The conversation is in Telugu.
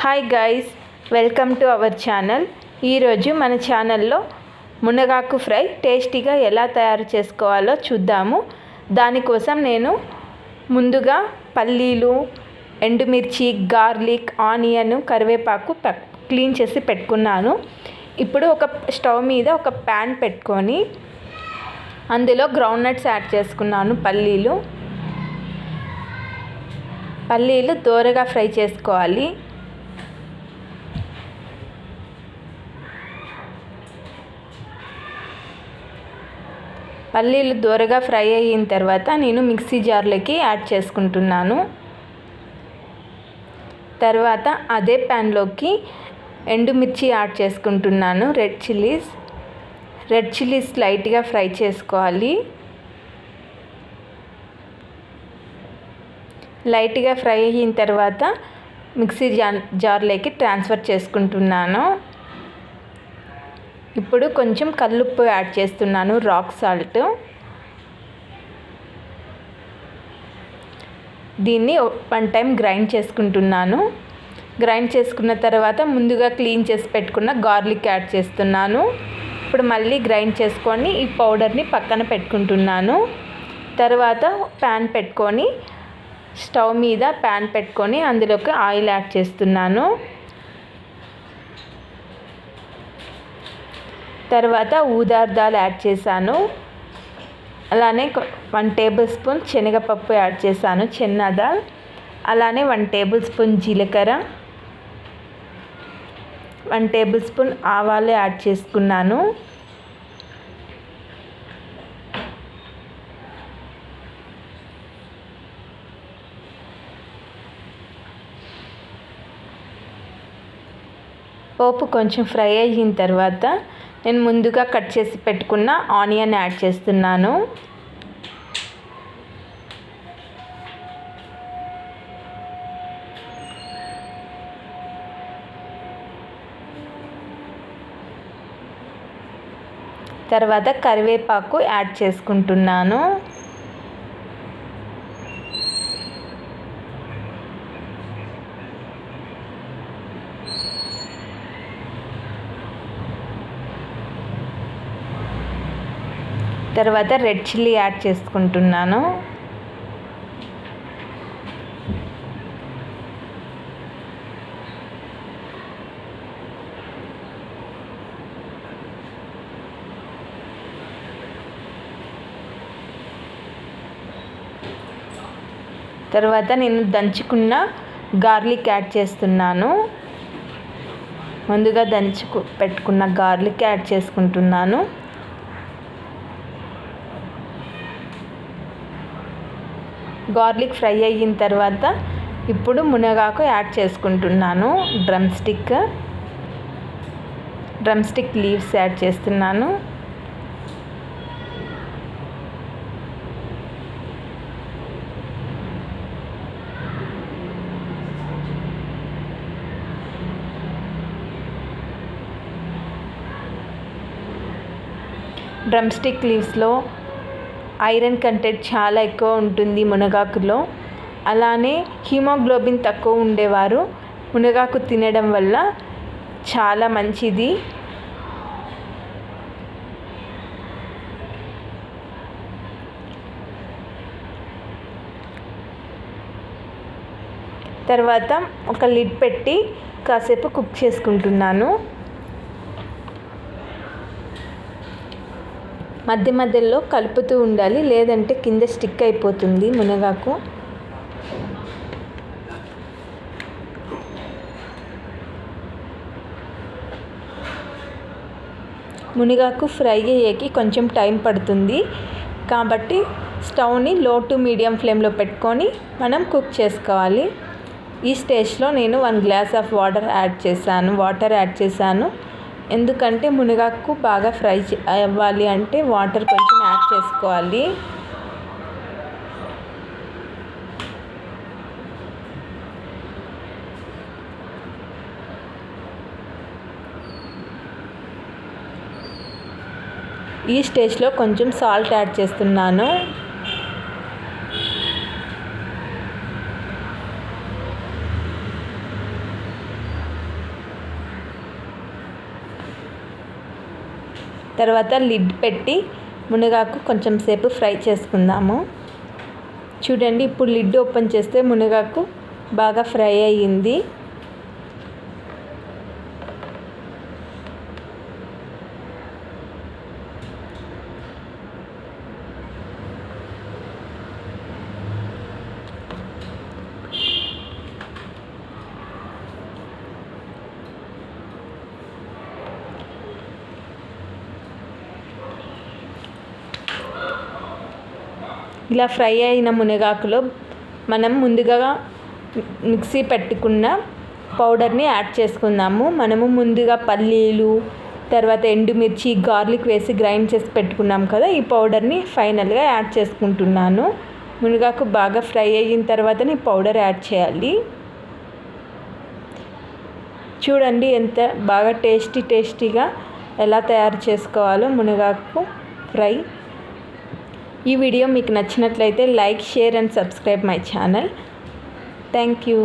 Hi guys welcome to our channel. ఈరోజు మన ఛానల్లో మునగాకు ఫ్రై టేస్టీగా ఎలా తయారు చేసుకోవాలో చూద్దాము. దానికోసం నేను ముందుగా పల్లీలు ఎండుమిర్చి గార్లిక్ ఆనియన్ కరివేపాకు ప- క్లీన్ చేసి పెట్టుకున్నాను. ఇప్పుడు ఒక స్టవ్ మీద ఒక ప్యాన్ పెట్టుకొని అందులో గ్రౌండ్ నట్స్ యాడ్ చేసుకున్నాను పల్లీలు. పల్లీలు దోరగా ఫ్రై చేసుకోవాలి. పల్లీలు దోరగా ఫ్రై అయిన తర్వాత నేను మిక్సీ జార్లోకి యాడ్ చేసుకుంటున్నాను. తర్వాత అదే ప్యాన్లోకి ఎండుమిర్చి యాడ్ చేసుకుంటున్నాను రెడ్ చిల్లీస్. రెడ్ చిల్లీస్ లైట్గా ఫ్రై చేసుకోవాలి. లైట్గా ఫ్రై అయిన తర్వాత మిక్సీ జార్ జార్లోకి ట్రాన్స్ఫర్ చేసుకుంటున్నాను. ఇప్పుడు కొంచెం కల్లుప్పు యాడ్ చేస్తున్నాను రాక్ సాల్ట్. దీన్ని వన్ టైం గ్రైండ్ చేసుకుంటున్నాను. గ్రైండ్ చేసుకున్న తర్వాత ముందుగా క్లీన్ చేసి పెట్టుకున్న గార్లిక్ యాడ్ చేస్తున్నాను. ఇప్పుడు మళ్ళీ గ్రైండ్ చేసుకొని ఈ పౌడర్ని పక్కన పెట్టుకుంటున్నాను. తర్వాత ప్యాన్ పెట్టుకొని స్టవ్ మీద ప్యాన్ పెట్టుకొని అందులోకి ఆయిల్ యాడ్ చేస్తున్నాను. తర్వాత ఊదార్ దాల్ యాడ్ చేశాను. అలానే వన్ టేబుల్ స్పూన్ శనగపప్పు యాడ్ చేశాను చెన్నా దాల్. అలానే వన్ టేబుల్ స్పూన్ జీలకర్ర. వన్ టేబుల్ స్పూన్ ఆవాలు యాడ్ చేసుకున్నాను. పోపు కొంచెం ఫ్రై అయిన తర్వాత నేను ముందుగా కట్ చేసి పెట్టుకున్న ఆనియన్ యాడ్ చేస్తున్నాను. తర్వాత కరివేపాకు యాడ్ చేసుకుంటున్నాను. తర్వాత రెడ్ చిల్లీ యాడ్ చేసుకుంటున్నాను. తర్వాత నేను దంచుకున్న గార్లిక్ యాడ్ చేస్తున్నాను. ముందుగా దంచుకు పెట్టుకున్న గార్లిక్ యాడ్ చేసుకుంటున్నాను. గార్లిక్ ఫ్రై అయిన తర్వాత ఇప్పుడు మునగాకు యాడ్ చేసుకుంటున్నాను. Drumstick drumstick leaves add చేస్తున్నాను. డ్రమ్ స్టిక్ లీవ్స్లో ఐరన్ కంటెంట్ చాలా ఎక్కువ ఉంటుంది మునగాకులో. అలానే హీమోగ్లోబిన్ తక్కువ ఉండేవారు. మునగాకు తినడం వల్ల చాలా మంచిది. తర్వాత ఒక లిడ్ పెట్టి కాసేపు కుక్ చేసుకుంటున్నాను. మధ్య మధ్యలో కలుపుతూ ఉండాలి లేదంటే కింద స్టిక్ అయిపోతుంది మునగాకు. మునగాకు ఫ్రై అయ్యేకి కొంచెం టైం పడుతుంది. కాబట్టి స్టవ్ని లో టు మీడియం ఫ్లేమ్లో పెట్టుకొని మనం కుక్ చేసుకోవాలి. ఈ స్టేజ్లో నేను one glass of water add చేశాను. వాటర్ యాడ్ చేశాను. ఎందుకంటే మునగాకు బాగా ఫ్రై అవ్వాలి అంటే వాటర్ కొంచెం యాడ్ చేసుకోవాలి. ఈ స్టేజ్లో కొంచెం సాల్ట్ యాడ్ చేస్తున్నాను. తర్వాత లిడ్ పెట్టి మునగాకు కొంచెం సేపు ఫ్రై చేసుకుందాము. చూడండి ఇప్పుడు లిడ్ ఓపెన్ చేస్తే మునగాకు బాగా ఫ్రై అయ్యింది. ఇలా ఫ్రై అయిన మునగాకులో మనం ముందుగా మిక్సీ పెట్టుకున్న పౌడర్ని యాడ్ చేసుకుందాము. మనము ముందుగా పల్లీలు తర్వాత ఎండుమిర్చి గార్లిక్ వేసి గ్రైండ్ చేసి పెట్టుకున్నాం కదా ఈ పౌడర్ని ఫైనల్గా యాడ్ చేసుకుంటున్నాను. మునగాకు బాగా ఫ్రై అయిన తర్వాత ఈ పౌడర్ యాడ్ చేయాలి. చూడండి ఎంత బాగా టేస్టీ టేస్టీగా ఎలా తయారు చేసుకోవాలో మునగాకు ఫ్రై. ఈ వీడియో మీకు నచ్చినట్లయితే like share and subscribe my channel. Thank you.